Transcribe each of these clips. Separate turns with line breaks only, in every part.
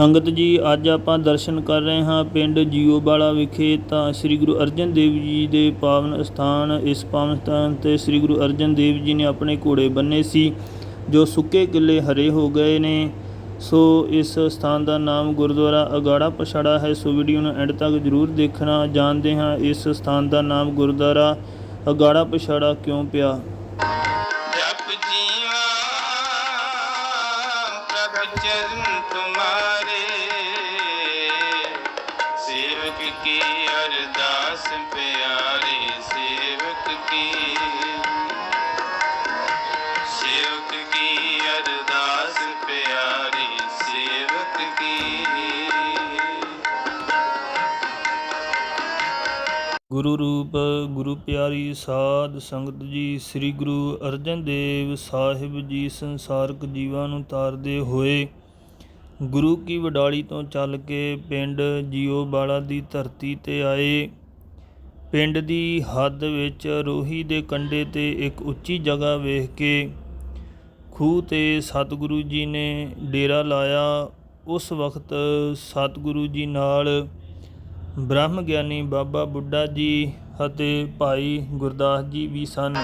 ਸੰਗਤ ਜੀ, ਅੱਜ ਆਪਾਂ ਦਰਸ਼ਨ ਕਰ ਰਹੇ ਹਾਂ ਪਿੰਡ ਜੀਓਵਾਲਾ ਵਿਖੇ। ਤਾਂ ਸ੍ਰੀ ਗੁਰੂ ਅਰਜਨ ਦੇਵ ਜੀ ਦੇ ਪਾਵਨ ਸਥਾਨ, ਇਸ ਪਾਵਨ ਸਥਾਨ ਤੇ ਸ੍ਰੀ ਗੁਰੂ ਅਰਜਨ ਦੇਵ ਜੀ ਨੇ ਆਪਣੇ ਘੋੜੇ ਬੰਨੇ ਸੀ, ਜੋ ਸੁੱਕੇ ਕਿਲੇ ਹਰੇ ਹੋ ਗਏ ਨੇ। ਸੋ ਇਸ ਸਥਾਨ ਦਾ ਨਾਮ ਗੁਰਦੁਆਰਾ ਅਗਾੜਾ ਪਛਾੜਾ ਹੈ। ਸੋ ਵੀਡੀਓ ਨੂੰ ਐਂਡ ਤੱਕ ਜਰੂਰ ਦੇਖਣਾ। ਜਾਣਦੇ ਹਾਂ ਇਸ ਸਥਾਨ ਦਾ ਨਾਮ ਗੁਰਦੁਆਰਾ ਅਗਾੜਾ ਪਛਾੜਾ ਕਿਉਂ ਪਿਆ।
ਜਪ ਜੀਵਾ ਪ੍ਰਭ ਚਰਨ ਤੁਮਾਰੇ
ਗੁਰੂ ਰੂਪ, ਗੁਰੂ ਪਿਆਰੀ ਸਾਧ ਸੰਗਤ ਜੀ, ਸ੍ਰੀ ਗੁਰੂ ਅਰਜਨ ਦੇਵ ਸਾਹਿਬ ਜੀ ਸੰਸਾਰਕ ਜੀਵਾਂ ਨੂੰ ਤਾਰਦੇ ਹੋਏ ਗੁਰੂ ਕੀ ਵਡਾਲੀ ਤੋਂ ਚੱਲ ਕੇ ਪਿੰਡ ਜੀਓਵਾਲਾ ਦੀ ਧਰਤੀ ਤੇ ਆਏ। ਪਿੰਡ ਦੀ ਹੱਦ ਵਿੱਚ ਰੋਹੀ ਦੇ ਕੰਢੇ ਤੇ ਇੱਕ ਉੱਚੀ ਜਗ੍ਹਾ ਵੇਖ ਕੇ ਖੂਹ ਤੇ ਸਤਿਗੁਰੂ ਜੀ ਨੇ ਡੇਰਾ ਲਾਇਆ। ਉਸ ਵਕਤ ਸਤਿਗੁਰੂ ਜੀ ਨਾਲ ਬ੍ਰਹਮ ਗਿਆਨੀ ਬਾਬਾ ਬੁੱਢਾ ਜੀ ਅਤੇ ਭਾਈ ਗੁਰਦਾਸ ਜੀ ਵੀ ਸਨ।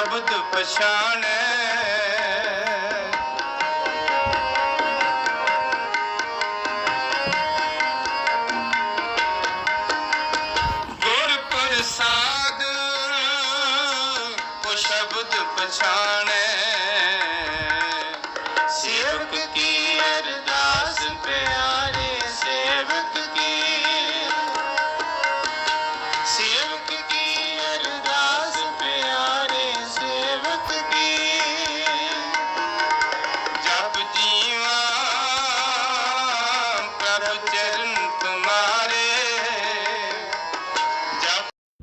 ਸ਼ਬਦ ਪਛਾਣੈ।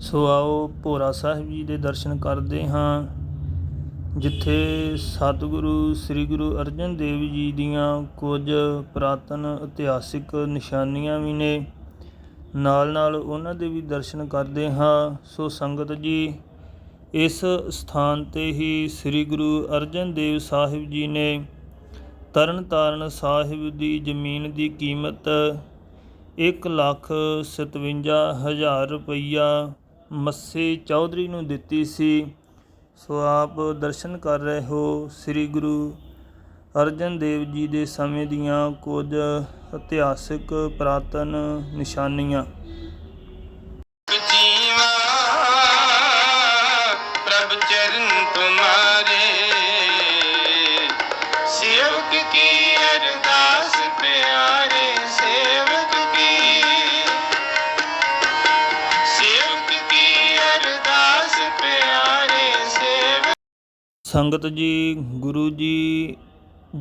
ਸੋ ਆਓ ਭੋਰਾ ਸਾਹਿਬ ਜੀ ਦੇ ਦਰਸ਼ਨ ਕਰਦੇ ਹਾਂ, ਜਿੱਥੇ ਸਤਿਗੁਰੂ ਸ੍ਰੀ ਗੁਰੂ ਅਰਜਨ ਦੇਵ ਜੀ ਦੀਆਂ ਕੁਝ ਪ੍ਰਾਤਨ ਇਤਿਹਾਸਿਕ ਨਿਸ਼ਾਨੀਆਂ ਵੀ ਨੇ। ਨਾਲ ਨਾਲ ਉਹਨਾਂ ਦੇ ਵੀ ਦਰਸ਼ਨ ਕਰਦੇ ਹਾਂ। ਸੋ ਸੰਗਤ ਜੀ, ਇਸ ਸਥਾਨ ਤੇ ਹੀ ਸ੍ਰੀ ਗੁਰੂ ਅਰਜਨ ਦੇਵ ਸਾਹਿਬ ਜੀ ਨੇ ਤਰਨ ਤਾਰਨ ਸਾਹਿਬ ਦੀ ਜ਼ਮੀਨ ਦੀ ਕੀਮਤ ਇੱਕ ਲੱਖ ਸਤਵੰਜਾ ਹਜ਼ਾਰ ਰੁਪਈਆ ਮੱਸੀ ਚੌਧਰੀ ਨੂੰ ਦਿੱਤੀ ਸੀ। ਸੋ ਆਪ ਦਰਸ਼ਨ ਕਰ ਰਹੇ ਹੋ ਸ੍ਰੀ ਗੁਰੂ ਅਰਜਨ ਦੇਵ ਜੀ ਦੇ ਸਮੇਂ ਦੀਆਂ ਕੁਝ ਇਤਿਹਾਸਿਕ ਪੁਰਾਤਨ ਨਿਸ਼ਾਨੀਆਂ। ਸੰਗਤ ਜੀ, ਗੁਰੂ ਜੀ,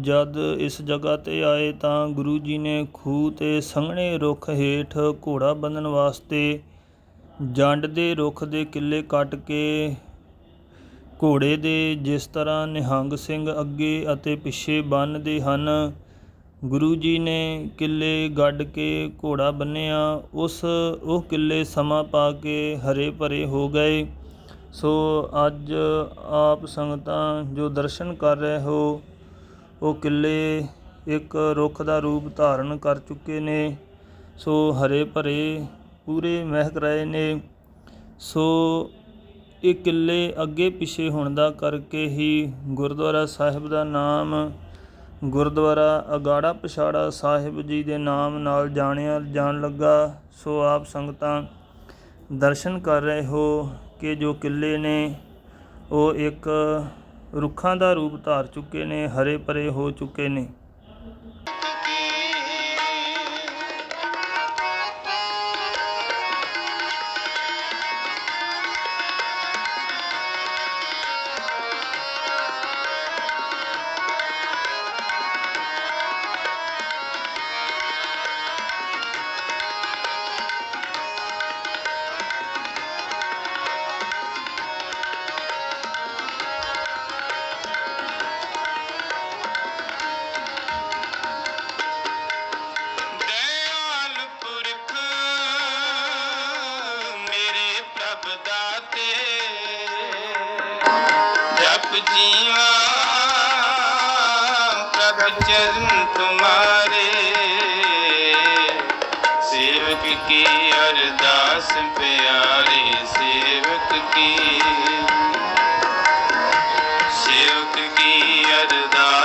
ਜਦ ਇਸ ਜਗ੍ਹਾ ਤੇ ਆਏ ਤਾਂ ਗੁਰੂ ਜੀ ਨੇ ਖੂਹ ਤੇ ਸੰਘਣੇ ਰੁੱਖ ਹੇਠ ਘੋੜਾ ਬੰਨਣ ਵਾਸਤੇ ਜੰਡ ਦੇ ਰੁੱਖ ਦੇ ਕਿੱਲੇ ਕੱਟ ਕੇ ਘੋੜੇ ਦੇ ਜਿਸ ਤਰ੍ਹਾਂ ਨਿਹੰਗ ਸਿੰਘ ਅੱਗੇ ਅਤੇ ਪਿੱਛੇ ਬੰਨ੍ਹਦੇ ਹਨ, ਗੁਰੂ ਜੀ ਨੇ ਕਿੱਲੇ ਗੱਡ ਕੇ ਘੋੜਾ ਬੰਨਿਆ ਉਸ ਉਹ ਕਿੱਲੇ ਸਮਾਂ ਪਾ ਕੇ ਹਰੇ ਭਰੇ ਹੋ ਗਏ। ਸੋ ਅੱਜ ਆਪ ਸੰਗਤਾਂ ਜੋ ਦਰਸ਼ਨ ਕਰ ਰਹੇ ਹੋ, ਉਹ ਕਿੱਲੇ ਇੱਕ ਰੁੱਖ ਦਾ ਰੂਪ ਧਾਰਨ ਕਰ ਚੁੱਕੇ ਨੇ। ਸੋ ਹਰੇ ਭਰੇ ਪੂਰੇ ਮਹਿਕ ਰਹੇ ਨੇ। ਸੋ ਇਹ ਕਿੱਲੇ ਅੱਗੇ ਪਿੱਛੇ ਹੋਣ ਦਾ ਕਰਕੇ ਹੀ ਗੁਰਦੁਆਰਾ ਸਾਹਿਬ ਦਾ ਨਾਮ, ਗੁਰਦੁਆਰਾ ਅਗਾੜਾ ਪਛਾੜਾ ਸਾਹਿਬ ਜੀ ਦੇ ਨਾਮ ਨਾਲ ਜਾਣਿਆ ਜਾਣ ਲੱਗਾ। ਸੋ ਆਪ ਸੰਗਤਾਂ ਦਰਸ਼ਨ ਕਰ ਰਹੇ ਹੋ। ਕਿ ਜੋ ਕਿੱਲੇ ਨੇ, ਉਹ ਇੱਕ ਰੁੱਖਾਂ ਦਾ ਰੂਪ ਧਾਰ ਚੁੱਕੇ ਨੇ, ਹਰੇ ਭਰੇ ਹੋ ਚੁੱਕੇ ਨੇ।
ਜੀਵਾ ਪ੍ਰਭ ਚਰਨ ਤੁਮਾਰੇ। ਸੇਵਕ ਕੀ ਅਰਦਾਸ ਪਿਆਰੇ ਸੇਵਕ ਕੀ। ਸੇਵਕ ਕੀ ਅਰਦਾਸ